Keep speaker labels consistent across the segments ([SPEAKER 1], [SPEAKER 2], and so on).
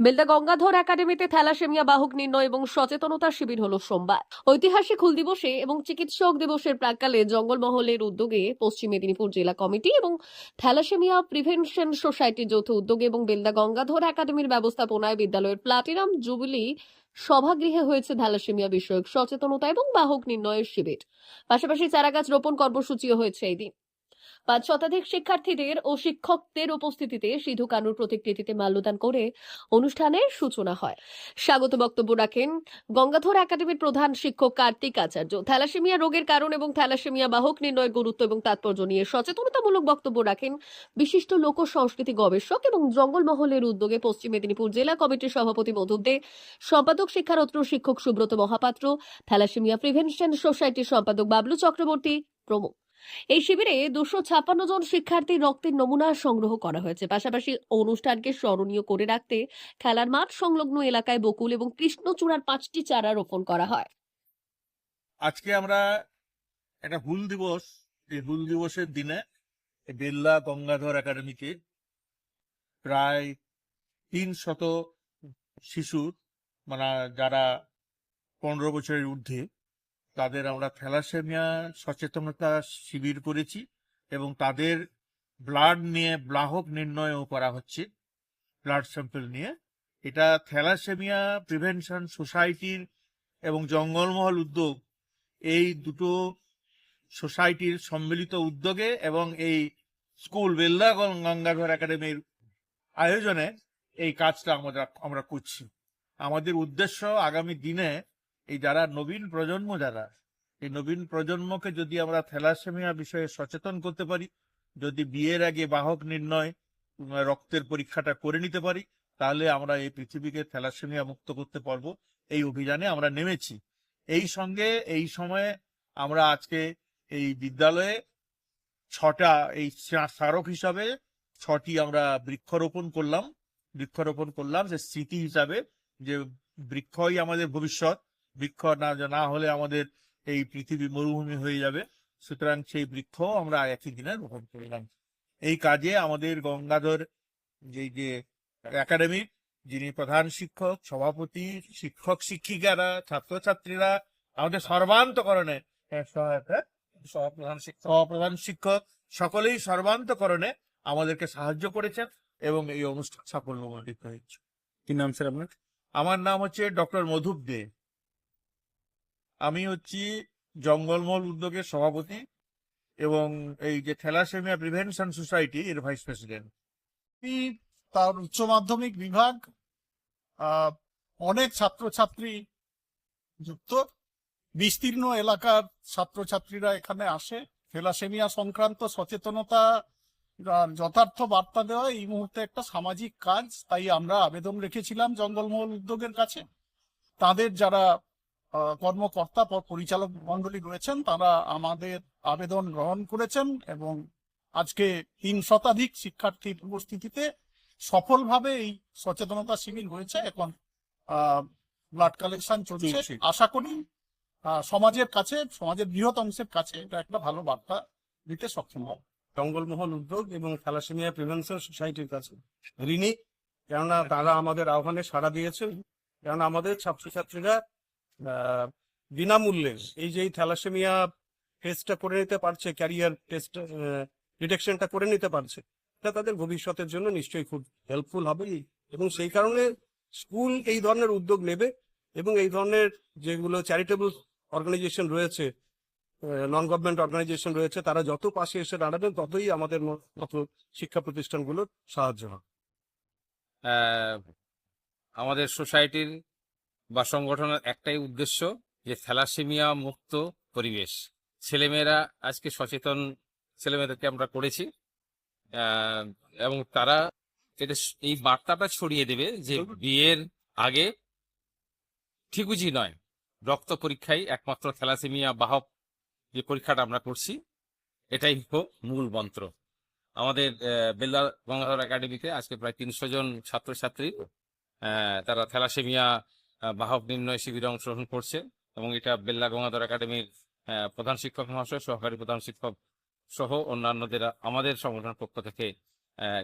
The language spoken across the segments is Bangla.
[SPEAKER 1] বেলদা গঙ্গাধর একাডেমিতে থ্যালাসেমিয়া, বাহক নির্ণয় এবং সচেতনতা শিবির হলো সোমবার। ঐতিহাসিক হুল দিবসে এবং চিকিৎসক দিবসের প্রাককালে জঙ্গলমহলের উদ্যোগে পশ্চিম মেদিনীপুর জেলা কমিটি এবং থ্যালাসেমিয়া প্রিভেনশন সোসাইটির যৌথ উদ্যোগে এবং বেলদা গঙ্গাধর একাডেমির ব্যবস্থাপনায় বিদ্যালয়ের প্লাটিনাম জুবিলি সভাগৃহে হয়েছে থ্যালাসেমিয়া বিষয়ক সচেতনতা এবং বাহক নির্ণয়ের শিবির। পাশাপাশি চারাগাছ রোপণ কর্মসূচিও হয়েছে এই দিন। পাঁচ শতাধিক শিক্ষার্থীদের ও শিক্ষকদের উপস্থিতিতে সিধু কানুর প্রতিকৃতিতে মাল্যদান করে অনুষ্ঠানের সূচনা হয়। স্বাগত বক্তব্য রাখেন গঙ্গাধর একাডেমির প্রধান শিক্ষক কার্তিক আচার্য। থ্যালাসেমিয়া রোগের কারণ এবং থ্যালাসেমিয়া বাহক নির্ণয়ের গুরুত্ব এবং তাৎপর্য নিয়ে সচেতনতামূলক বক্তব্য রাখেন বিশিষ্ট লোক সংস্কৃতি গবেষক এবং জঙ্গলমহলের উদ্যোগে পশ্চিম মেদিনীপুর জেলা কমিটির সভাপতি মধুব দে, সম্পাদক শিক্ষারত্ন শিক্ষক সুব্রত মহাপাত্র, থ্যালাসেমিয়া প্রিভেনশন সোসাইটির সম্পাদক বাবলু চক্রবর্তী প্রমুখ। এই শিবিরে দুশো ছাপ্পান্ন জন শিক্ষার্থীর রক্তের নমুনা সংগ্রহ করা হয়েছে। পাশাপাশি অনুষ্ঠানকে স্মরণীয় করে রাখতে খেলার মাঠ সংলগ্ন এলাকায় বকুল এবং কৃষ্ণচূড়ার পাঁচটি চারা রোপণ করা হয়।
[SPEAKER 2] আজকে আমরা একটা হুল দিবস, এই হুল দিবসের দিনে বেল্লা গঙ্গাধর একাডেমিতে প্রায় তিন শত শিশুর মানে যারা পনেরো বছরের ঊর্ধ্বে তাদের আমরা থ্যালাসেমিয়া সচেতনতা শিবির করেছি এবং তাদের ব্লাড নিয়ে ব্লাহক নির্ণয়ও করা হচ্ছে ব্লাড স্যাম্পল নিয়ে। এটা থ্যালাসেমিয়া প্রিভেনশন সোসাইটির এবং জঙ্গলমহল উদ্যোগ এই দুটো সোসাইটির সম্মিলিত উদ্যোগে এবং এই স্কুল বেল্লা গঙ্গাধর একাডেমির আয়োজনে এই কাজটা আমরা আমরা করছি। আমাদের উদ্দেশ্য আগামী দিনে এই যারা নবীন প্রজন্ম যারা, এই নবীন প্রজন্মকে যদি আমরা থ্যালাসেমিয়া বিষয়ে সচেতন করতে পারি, যদি বিয়ের আগে বাহক নির্ণয় রক্তের পরীক্ষাটা করে নিতে পারি, তাহলে আমরা এই পৃথিবীকে থ্যালাসেমিয়া মুক্ত করতে পারব। এই অভিযানে আমরা নেমেছি। এই সঙ্গে, এই সময়ে আমরা আজকে এই বিদ্যালয়ে ছটা, এই স্মারক হিসাবে ছটি আমরা বৃক্ষরোপণ করলাম। বৃক্ষরোপণ করলাম যে স্মৃতি হিসাবে যে বৃক্ষই আমাদের ভবিষ্যৎ বৃক্ষ না না হলে আমাদের এই পৃথিবী মরুভূমি হয়ে যাবে। সুতরাং সেই বৃক্ষ আমরা একই দিনে রোপণ করলাম। এই কাজে আমাদের গঙ্গাধর যে যে একাডেমির যিনি প্রধান শিক্ষক সভাপতি শিক্ষক শিক্ষিকারা ছাত্রছাত্রীরা আমাদের সর্বান্তকরণে হ্যাঁ, সহায়তা সহপ্রধান শিক্ষক সহপ্রধান শিক্ষক সকলেই সর্বান্তকরণে আমাদেরকে সাহায্য করেছেন এবং এই অনুষ্ঠান সাফল্যমণ্ডিত হয়েছে।
[SPEAKER 3] কি নাম স্যার আপনার?
[SPEAKER 2] আমার নাম হচ্ছে ডক্টর মধুব দে। আমি হচ্ছি জঙ্গলমহল উদ্যোগের সভাপতি এবং এই যে থ্যালাসেমিয়া প্রিভেনশন সোসাইটি এর ভাইস প্রেসিডেন্ট।
[SPEAKER 4] তার উচ্চ মাধ্যমিক বিভাগ অনেক ছাত্রছাত্রী যুক্ত। বিস্তীর্ণ এলাকার ছাত্রছাত্রীরা এখানে আসে। থ্যালাসেমিয়া সংক্রান্ত সচেতনতা যথার্থ বার্তা দেওয়া, এই মুহূর্তে একটা সামাজিক কাজ। তাই আমরা আবেদন রেখেছিলাম জঙ্গলমহল উদ্যোগের কাছে। তাদের যারা কর্মকর্তা পরিচালক মন্ডলী রয়েছেন। তারা আমাদের আবেদন গ্রহণ করেছেন এবং আজকে তিন শতাধিক শিক্ষার্থীর উপস্থিতিতে সফলভাবে এই সচেতনতা শিবির হয়েছে। এখন ব্লাড কালেকশন চলছে। আশা করি সমাজের কাছে সমাজের বৃহৎ অংশের কাছে এটা একটা ভালো বার্তা দিতে সক্ষম হবে।
[SPEAKER 3] জঙ্গলমহল উদ্যোগ এবং থ্যালাসেমিয়া প্রিভেনশন সোসাইটির কাছে। ঋণী কেননা তারা আমাদের আহ্বানে সাড়া দিয়েছেন। কেননা আমাদের ছাত্রছাত্রীরা বিনামূল্যে এই যে থ্যালাসেমিয়া টেস্টটা করে নিতে পারছে, ক্যারিয়ার টেস্ট ডিটেকশনটা করে নিতে পারছে, এটা তাদের ভবিষ্যতের জন্য নিশ্চয়ই খুব হেল্পফুল হবে এবং সেই কারণে স্কুল এই ধরনের উদ্যোগ নেবে এবং এই ধরনের যেগুলো চ্যারিটেবল অর্গানাইজেশন রয়েছে নন গভর্নমেন্ট অর্গানাইজেশন রয়েছে, তারা যত পাশে এসে দাঁড়াবেন, ততই আমাদের মতো শিক্ষা প্রতিষ্ঠানগুলোর সাহায্য হবে।
[SPEAKER 5] আমাদের সোসাইটির বা সংগঠনের একটাই উদ্দেশ্য যে থ্যালাসেমিয়া মুক্ত পরিবেশ। ছেলেমেয়েরা আজকে সচেতন ছেলেমেয়েদেরকে আমরা করেছি এবং তারা এটা এই বার্তাটা ছড়িয়ে দেবে যে বিয়ের আগে ঠিকুজি নয়, রক্ত পরীক্ষায় একমাত্র থ্যালাসেমিয়া বাহক যে পরীক্ষাটা আমরা করছি, এটাই হোক মূল মন্ত্র। আমাদের বেল্লা গঙ্গাধর একাডেমিতে আজকে প্রায় তিনশো জন ছাত্রছাত্রী তারা থ্যালাসেমিয়া বাহক নির্ণয় শিবিরে অংশগ্রহণ করছে এবং এটা বেল্লা গঙ্গাধর একাডেমির প্রধান শিক্ষক মহাশয়, সহকারী প্রধান শিক্ষক সহ অন্যান্যদের আমাদের সংগঠনের পক্ষ থেকে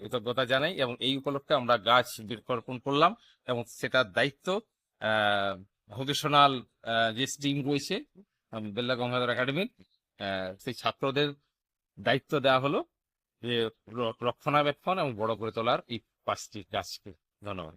[SPEAKER 5] কৃতজ্ঞতা জানাই এবং এই উপলক্ষে আমরা গাছ বৃক্ষরোপণ করলাম এবং সেটার দায়িত্ব ভোকেশনাল যে স্ট্রিম রয়েছে বেল্লা গঙ্গাধর একাডেমির সেই ছাত্রদের দায়িত্ব দেওয়া হলো যে রক্ষণাবেক্ষণ এবং বড় করে তোলার এই পাঁচটি গাছকে। ধন্যবাদ।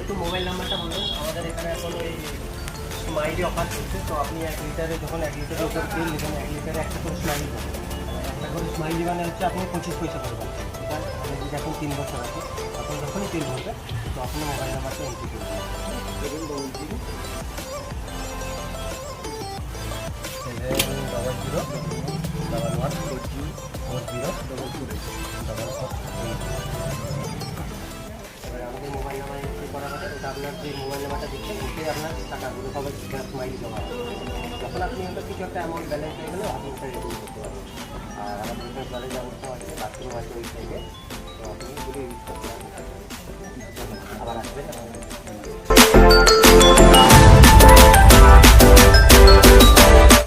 [SPEAKER 6] একটু মোবাইল নাম্বারটা বলুন। আমাদের এখানে এখন ওই স্মাইলি অফার চলছে তো আপনি এক লিটারে যখন এক লিটারের উপর তেল নেবেন এক লিটারে একটা করে স্মাইলি পাবেন একটা করে স্মাইলি মানে হচ্ছে আপনি পঁচিশ পয়সা ঠিক আছে মানে যদি এখন তিন বছর আছে তখন যখনই তেল ভরবে তো আপনি মোবাইল নাম্বারটা এন্ট্রি করবেন double zero double zero double one four zero four zero double two double এবার করা হবে ওটা আপনার যে মোবাইল নাম্বারটা দিচ্ছেন ওটাই আপনার টাকাগুলো সবাই মাইল জমা যখন আপনি ওটা কিছু একটা অ্যামাউন্ট ব্যালেন্স হয়ে গেলে আপনি ওটা রেডি করতে পারবেন। আর আমাদের জলের ব্যবস্থা আছে বাথরুম আছে ওই সাইডে তো আপনি করতে পারবেন।